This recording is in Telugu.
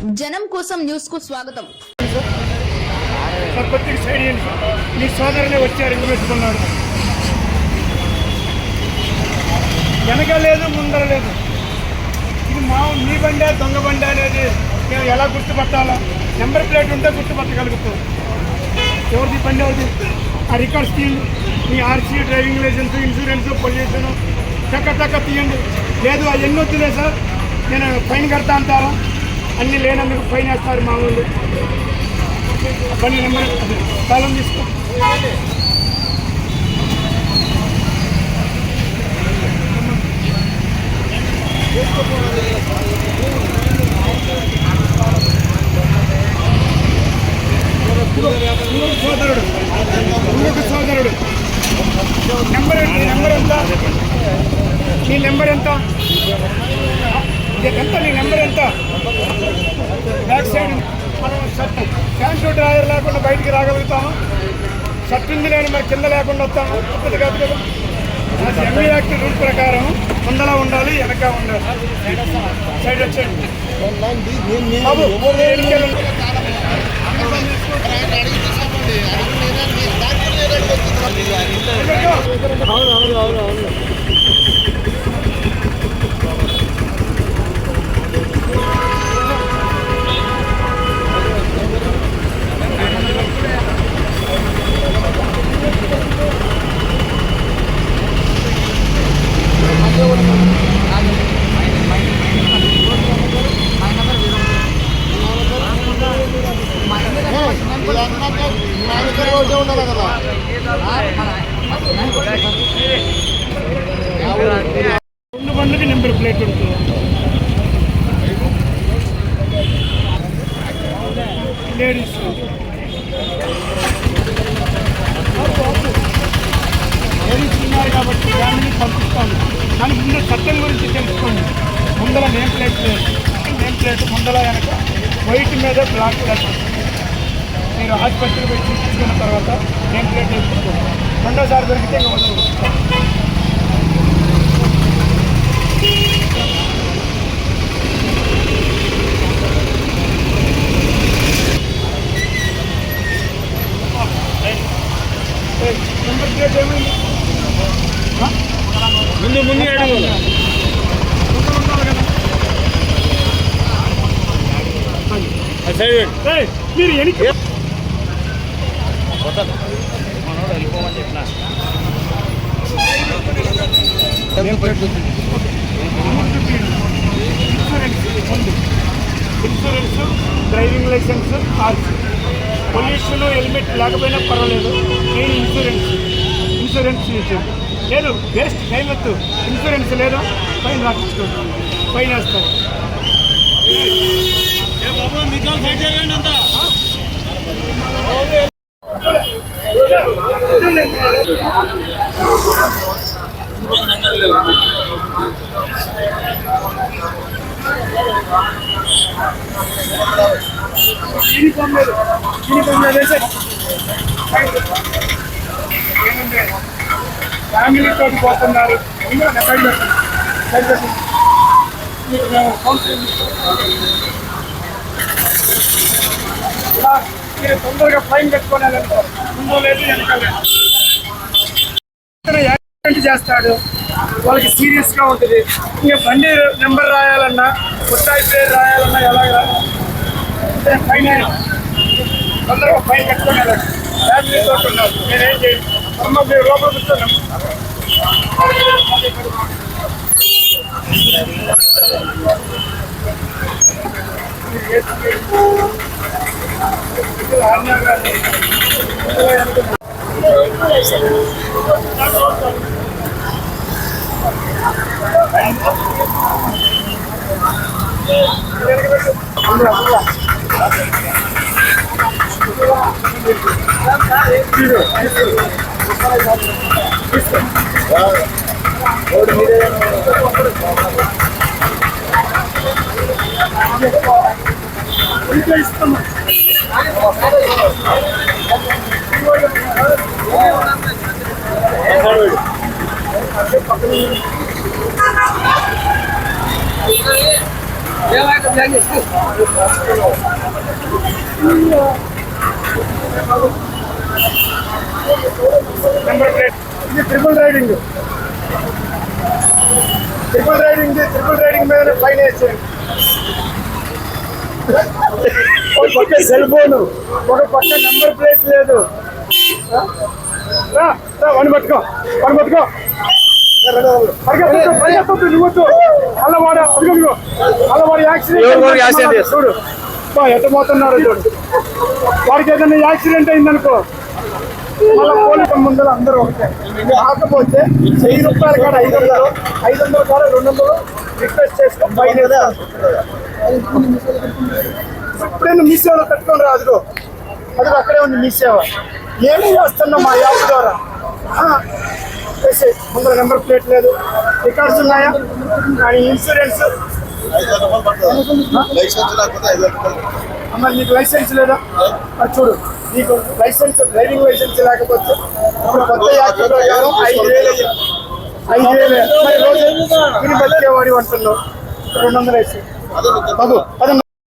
జనం కోసం న్యూస్కు స్వాగతం. సార్ మీ సోదరులే వచ్చారు ఇంటి పెట్టుకున్నాడు వెనక లేదు ముందర లేదు. ఇది మా మీ బండి దొంగ బండి అనేది మేము ఎలా గుర్తుపట్టాలా? నెంబర్ ప్లేట్ ఉంటే గుర్తుపట్టగలుగుతాం. ఎవరిది బండి అవుతుంది ఆ రికార్డ్స్ తీయండి మీ RC driving licence insurance pollution చక్క చక్క తీయండి. లేదు అవన్నీ వద్దులే సార్. నేను ఫైన్ కడతా అంటారా? అన్నీ లేనందుకు ఫైన్ వేస్తారు మా ఊళ్ళు బండి నెంబర్ స్థలం తీసుకో. సోదరుడు. సోదరుడు. నెంబర్ ఎంత నెంబర్ ఎంత? నీ నెంబర్ ఎంత? ఎంత నీ నెంబర్ ఎంత? బ్యాక్ సైడ్ మనం షర్ట్. ప్యాంట్ డ్రాయర్ లేకుండా బయటికి రాగలుగుతాము? షర్ట్ ఉంది లేని మరి కింద లేకుండా వస్తాము? తప్పదు కాదు కదా. అది ఎంబీ యాక్ట్ రూల్ ప్రకారం ముందలా ఉండాలి వెనక ఉండాలి. సైడ్ వచ్చేయండి. బాబు, దేనికి వెళ్ళండి? రెండు బండ్లకి నెంబర్ ప్లేట్ ఉంటుంది. లేడీస్ లేడీస్ ఉన్నారు కాబట్టి ఫ్యామిలీ పంపిస్తాను. కానీ ముందు చట్టం గురించి తెలుసుకోండి. ముందర నేమ్ ప్లేట్ లేదు. నేమ్ ప్లేట్ ముందర వెనక వైట్ మీద బ్లాక్ లెటర్ మీరు ఆసుపత్రికి పోయి చూపించుకున్న తర్వాత నేమ్ ప్లేట్ వేసుకోండి రెండోసారి దొరికితే ఇంకా వదలదు ఏయ్, నెంబర్ ప్లేట్ ఏమైంది ఆ? ముందు ముందు అడుగు ముందర ఉండాలి కదా ఆ సైడ్ పెట్టు. ఏయ్, మీరు ఎనికి కొట్టదు. మనోడు వెళ్ళిపోమని చెప్పిన. ఇన్సూరెన్స్ ఉంది insurance driving licence RC pollution helmet లేకపోయినా పర్వాలేదు. Main insurance. ఇన్సూరెన్స్ చేసేది లేదు వేస్ట్ టైం వద్దు ఇన్సూరెన్స్ లేదు. ఫైన్ రాపించుకోండి ఫైన్ వేస్తారు యూనిఫామ్ లేదు యూనిఫామ్ లేదు ఫ్యామిలీ తోటి పోతున్నారు సైడ్ సైడ్ మీకు మేము కౌన్సిలింగ్ మీరు తొందరగా ఫైన్ పెట్టుకొని ముందు లేదు వెనకాలేదు యాక్సిడెంట్ చేస్తాడు. వాళ్ళకి సీరియస్గా ఉంటుంది. ఇంకా బండి నెంబర్ రాయాలన్నా ముట్టాయి పేరు రాయాలన్నా ఎలాగా? ఫైన్ అయినా. తొందరగా ఫైన్ కట్టుకొని వెళ్ళండి. ఉన్నారు నేనేం చేయండి? అమ్మ మీరు లోపల కూర్చోండి. నెంబర్ ప్లేట్ ఇది triple riding triple riding triple riding మీద ఫైన్ వేసారు ఒక పక్క సెల్ ఫోన్ ఒక పక్క నెంబర్ ప్లేట్ లేదు. వన్ పట్టుకో వన్ పట్టుకో. ఎవరు ఎవరు. చూడు. ఎట్ట పోతున్నారు చూడు. వాడికి ఏదైనా యాక్సిడెంట్ అయిందనుకో మళ్ళీ పోలీసు ముందర అందరూ ఒకటే. కాకపోతే వెయ్యి రూపాయల కాడ ఐదు వందలు ఐదు వందల కాడ రెండు వందలు రిక్వెస్ట్ చేసుకో ఫైన్ ఎప్పుడైనా మీ సేవలో పెట్టుకొని రా అది అక్కడే ఉంది మీ సేవ. ఏమి వస్తున్నాం మా యాప్ ద్వారా? ముందర నెంబర్ ప్లేట్ లేదు. రికార్డ్స్ ఉన్నాయా? కానీ ఇన్సూరెన్స్ అమ్మ నీకు లైసెన్స్ లేదా? చూడు. నీకు లైసెన్స్ డ్రైవింగ్ లైసెన్స్ లేకపోతే ఇప్పుడు కొత్త ఐదు వేలు. ఐదు వేలు. మరి రోజు తిని బతికేవాడి అంటున్నావు. రెండు వందలు వేసి. అదే